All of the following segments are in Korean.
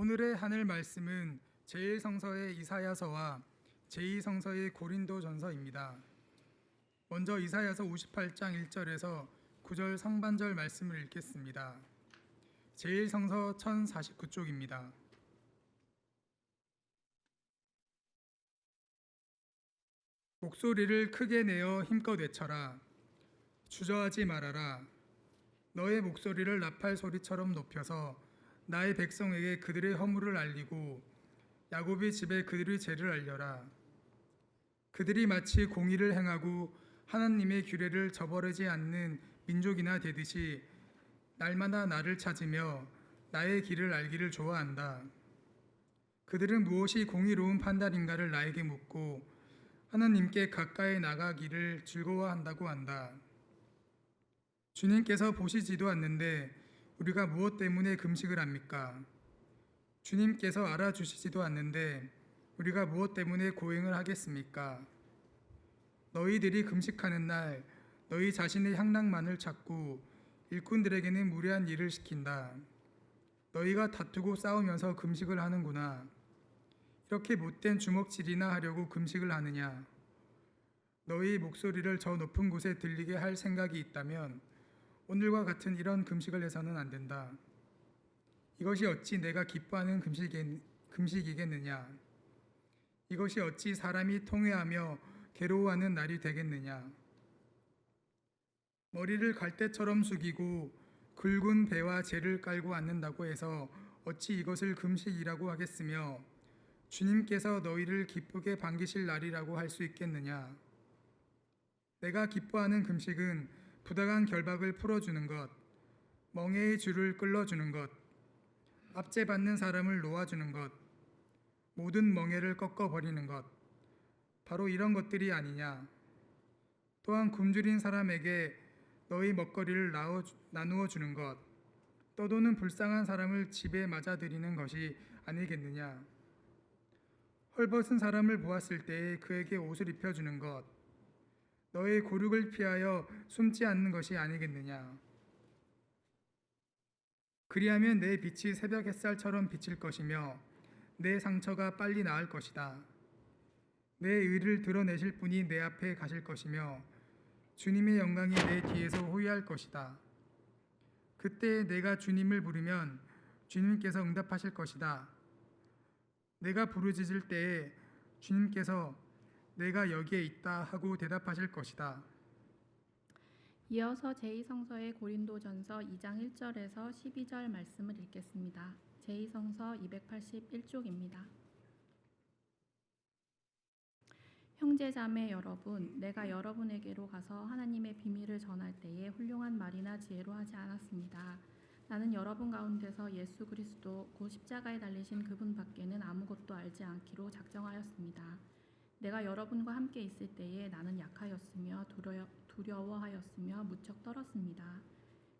오늘의 하늘 말씀은 제1성서의 이사야서와 제2성서의 고린도전서입니다. 먼저 이사야서 58장 1절에서 9절 상반절 말씀을 읽겠습니다. 제1성서 1049쪽입니다. 목소리를 크게 내어 힘껏 외쳐라. 주저하지 말아라. 너의 목소리를 나팔 소리처럼 높여서 나의 백성에게 그들의 허물을 알리고 야곱의 집에 그들의 죄를 알려라. 그들이 마치 공의를 행하고 하나님의 규례를 저버리지 않는 민족이나 되듯이 날마다 나를 찾으며 나의 길을 알기를 좋아한다. 그들은 무엇이 공의로운 판단인가를 나에게 묻고 하나님께 가까이 나가기를 즐거워한다고 한다. 주님께서 보시지도 않는데 우리가 무엇 때문에 금식을 합니까? 주님께서 알아주시지도 않는데 우리가 무엇 때문에 고행을 하겠습니까? 너희들이 금식하는 날 너희 자신의 향락만을 찾고 일꾼들에게는 무례한 일을 시킨다. 너희가 다투고 싸우면서 금식을 하는구나. 이렇게 못된 주먹질이나 하려고 금식을 하느냐? 너희 목소리를 저 높은 곳에 들리게 할 생각이 있다면 오늘과 같은 이런 금식을 해서는 안 된다. 이것이 어찌 내가 기뻐하는 금식이, 금식이겠느냐? 이것이 어찌 사람이 통회하며 괴로워하는 날이 되겠느냐? 머리를 갈대처럼 숙이고 굵은 배와 재를 깔고 앉는다고 해서 어찌 이것을 금식이라고 하겠으며 주님께서 너희를 기쁘게 반기실 날이라고 할 수 있겠느냐? 내가 기뻐하는 금식은 부당한 결박을 풀어주는 것, 멍에의 줄을 끌어주는 것, 압제받는 사람을 놓아주는 것, 모든 멍에를 꺾어버리는 것, 바로 이런 것들이 아니냐. 또한 굶주린 사람에게 너희 먹거리를 나누어 주는 것, 떠도는 불쌍한 사람을 집에 맞아들이는 것이 아니겠느냐. 헐벗은 사람을 보았을 때에 그에게 옷을 입혀주는 것, 너의 고륙을 피하여 숨지 않는 것이 아니겠느냐. 그리하면 내 빛이 새벽 햇살처럼 비칠 것이며 내 상처가 빨리 나을 것이다. 내 의를 드러내실 분이 내 앞에 가실 것이며 주님의 영광이 내 뒤에서 호위할 것이다. 그때 내가 주님을 부르면 주님께서 응답하실 것이다. 내가 부르짖을 때에 주님께서 내가 여기에 있다 하고 대답하실 것이다. 이어서 제2성서의 고린도전서 2장 1절에서 12절 말씀을 읽겠습니다. 제2성서 281쪽입니다. 형제자매 여러분, 내가 여러분에게로 가서 하나님의 비밀을 전할 때에 훌륭한 말이나 지혜로 하지 않았습니다. 나는 여러분 가운데서 예수 그리스도 곧 십자가에 달리신 그분 밖에는 아무것도 알지 않기로 작정하였습니다. 내가 여러분과 함께 있을 때에 나는 약하였으며 두려, 두려워 하였으며 무척 떨었습니다.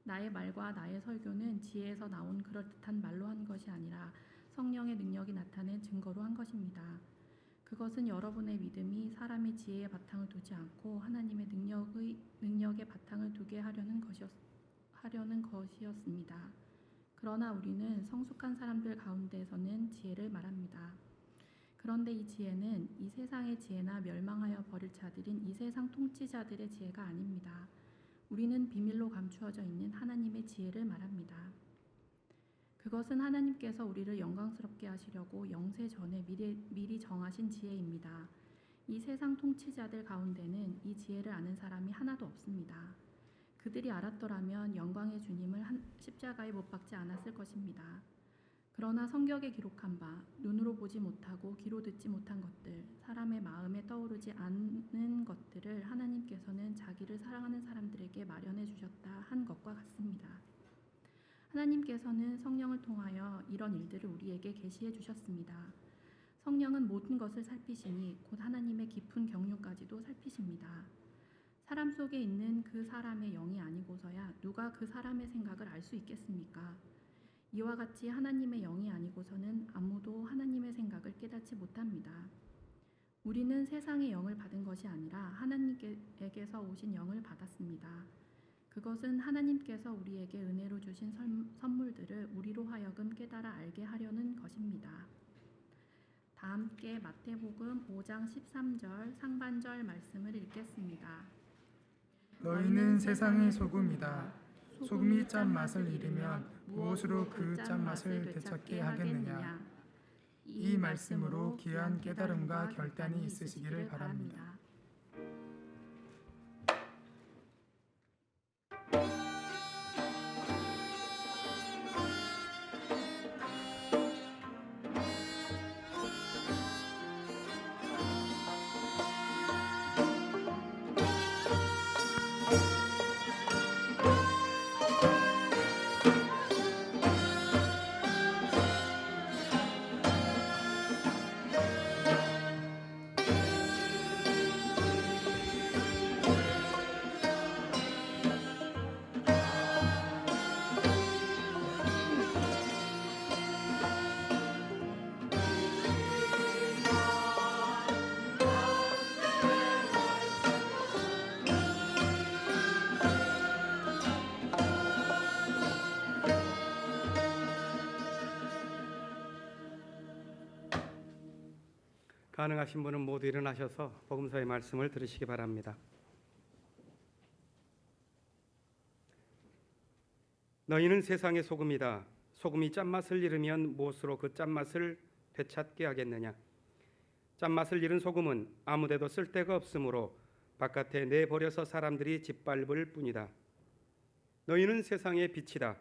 나의 말과 나의 설교는 지혜에서 나온 그럴듯한 말로 한 것이 아니라 성령의 능력이 나타낸 증거로 한 것입니다. 그것은 여러분의 믿음이 사람의 지혜의 바탕을 두지 않고 하나님의 능력의 능력의 바탕을 두게 하려는 것이었 하려는 것이었습니다. 그러나 우리는 성숙한 사람들 가운데서는 지혜를 말합니다. 그런데 이 지혜는 이 세상의 지혜나 멸망하여 버릴 자들인 이 세상 통치자들의 지혜가 아닙니다. 우리는 비밀로 감추어져 있는 하나님의 지혜를 말합니다. 그것은 하나님께서 우리를 영광스럽게 하시려고 영세 전에 미리, 미리 정하신 지혜입니다. 이 세상 통치자들 가운데는 이 지혜를 아는 사람이 하나도 없습니다. 그들이 알았더라면 영광의 주님을 한, 십자가에 못 박지 않았을 것입니다. 그러나 성경에 기록한 바 눈으로 보지 못하고 귀로 듣지 못한 것들 사람의 마음에 떠오르지 않는 것들을 하나님께서는 자기를 사랑하는 사람들에게 마련해 주셨다 한 것과 같습니다. 하나님께서는 성령을 통하여 이런 일들을 우리에게 계시해 주셨습니다. 성령은 모든 것을 살피시니 곧 하나님의 깊은 경륜까지도 살피십니다. 사람 속에 있는 그 사람의 영이 아니고서야 누가 그 사람의 생각을 알 수 있겠습니까? 이와 같이 하나님의 영이 아니고서는 아무도 하나님의 생각을 깨닫지 못합니다. 우리는 세상의 영을 받은 것이 아니라 하나님께서 오신 영을 받았습니다. 그것은 하나님께서 우리에게 은혜로 주신 선- 선물들을 우리로 하여금 깨달아 알게 하려는 것입니다. 함께 마태복음 5장 13절 상반절 말씀을 읽겠습니다. 너희는 세상의 소금이다. 소금이 짠 맛을 잃으면 무엇으로 그 짠 맛을 되찾게 하겠느냐? 이 말씀으로 귀한 깨달음과 결단이 있으시기를 바랍니다. 가능하신 분은 모두 일어나셔서 복음서의 말씀을 들으시기 바랍니다. 너희는 세상의 소금이다. 소금이 짠맛을 잃으면 무엇으로 그 짠맛을 되찾게 하겠느냐? 짠맛을 잃은 소금은 아무데도 쓸 데가 없으므로 바깥에 내버려서 사람들이 짓밟을 뿐이다. 너희는 세상의 빛이다.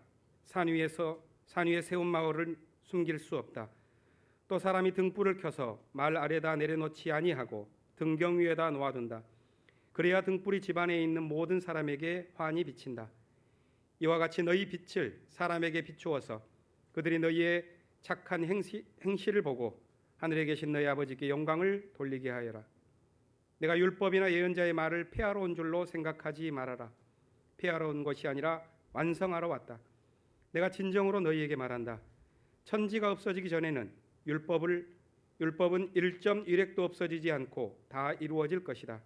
산 위에서 산 위에 세운 마을을 숨길 수 없다. 또 사람이 등불을 켜서 말 아래다 내려놓지 아니하고 등경 위에다 놓아둔다. 그래야 등불이 집안에 있는 모든 사람에게 환히 비친다. 이와 같이 너희 빛을 사람에게 비추어서 그들이 너희의 착한 행시, 행실을 보고 하늘에 계신 너희 아버지께 영광을 돌리게 하여라. 내가 율법이나 예언자의 말을 폐하러 온 줄로 생각하지 말아라. 폐하러 온 것이 아니라 완성하러 왔다. 내가 진정으로 너희에게 말한다. 천지가 없어지기 전에는 율법을 율법은 1.1획도 없어지지 않고 다 이루어질 것이다.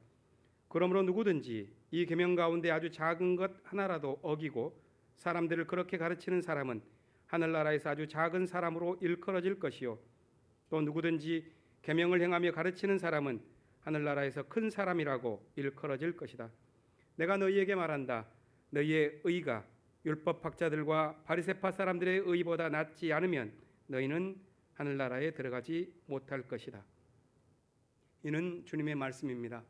그러므로 누구든지 이 계명 가운데 아주 작은 것 하나라도 어기고 사람들을 그렇게 가르치는 사람은 하늘나라에서 아주 작은 사람으로 일컬어질 것이요 또 누구든지 계명을 행하며 가르치는 사람은 하늘나라에서 큰 사람이라고 일컬어질 것이다. 내가 너희에게 말한다. 너희의 의가 율법 학자들과 바리새파 사람들의 의보다 낫지 않으면 너희는 하늘나라에 들어가지 못할 것이다. 이는 주님의 말씀입니다.